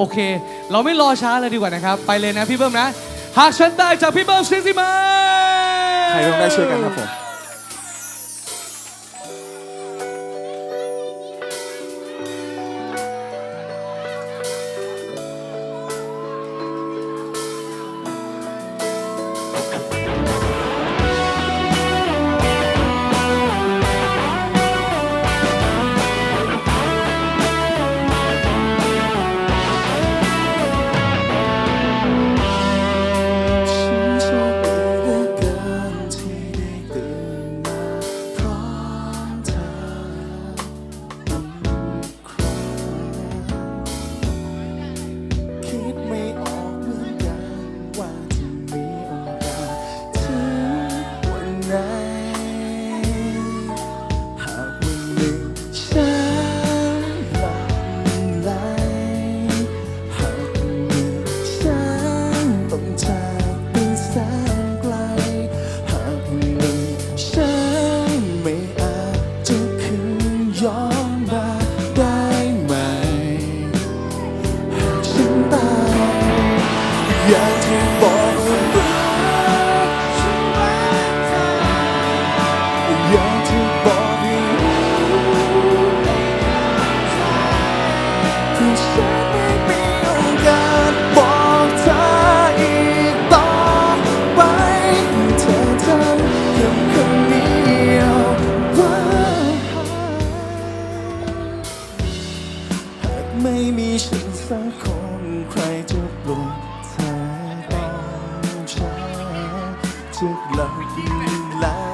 โอเค เราไม่รอช้าเลยดีกว่านะครับ ไปเลยนะพี่เบิ้มนะ หากฉันได้จากพี่เบิ้มซิซิมา ใครต้องได้ช่วยกันครับผม ย้อนมาได้ไหมหากฉันตายอยากจะบอกว่ารักฉันมากเธออยากจะ หลั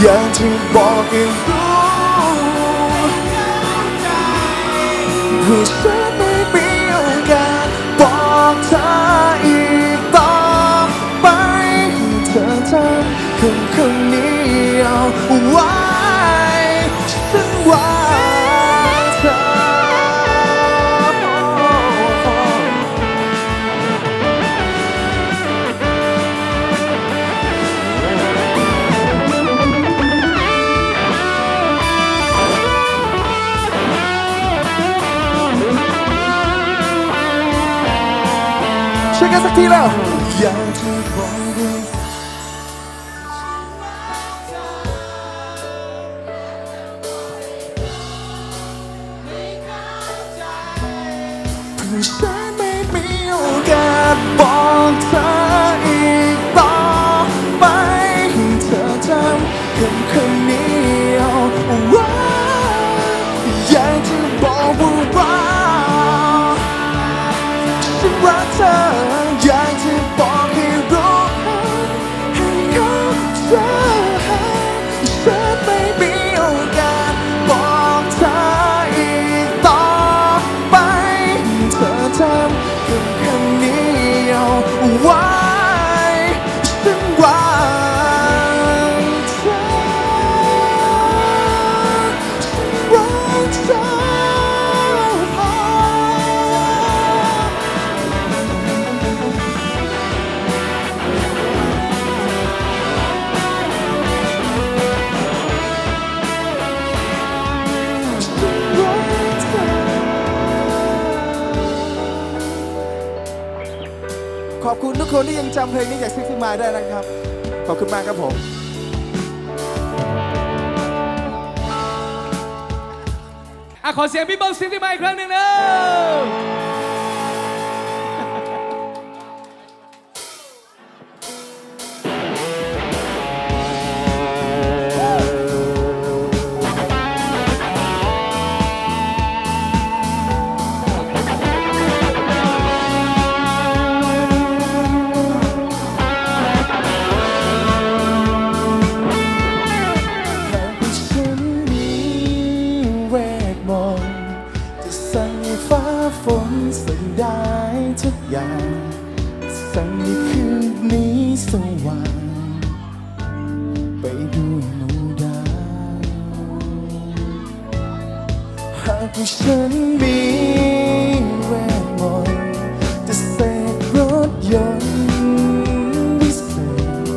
อย่างที่บอกให้รู้ว่าฉันไม่มีโอกาสบอกเธออีกต่อไปเธอทำคำคำนี้เอาไว้ ช่วยกั ขอบคุณทุกคนที่ยังจำเพลงนี้จากซิกซี่มาได้นะครับ ขอบคุณมากครับผม อะขอเสียงพี่เบิ้มซิซิมาอีกครั้งหนึ่งนะ นสด้ทุกอย่างสั่งในคืนนี้สว่าง ไปดูหนูดาวหากว่าฉันมีแววอนจะเสกรถยนต์วิเศ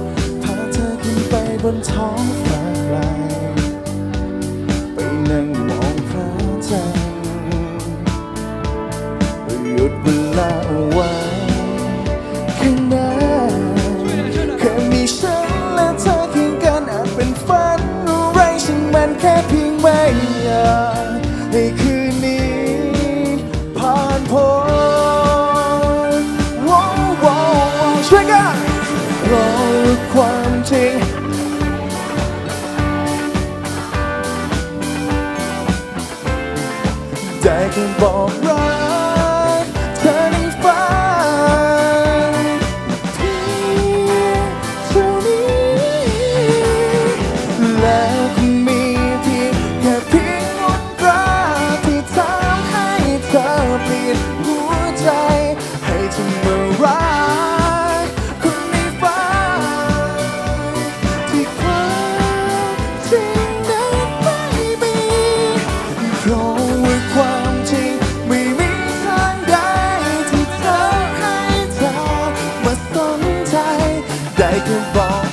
ษพาเธอขึ้นไปบนท้องฟ้า ได้แค่บอกรัก 在拥抱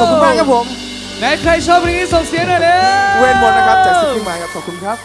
ขอบคุณมากครับผม ไหนใครชอบเพลงนี้ส่งเสียงหน่อยเร็ว เวนหมดนะครับจากซิกกิ้มายครับขอบคุณครับ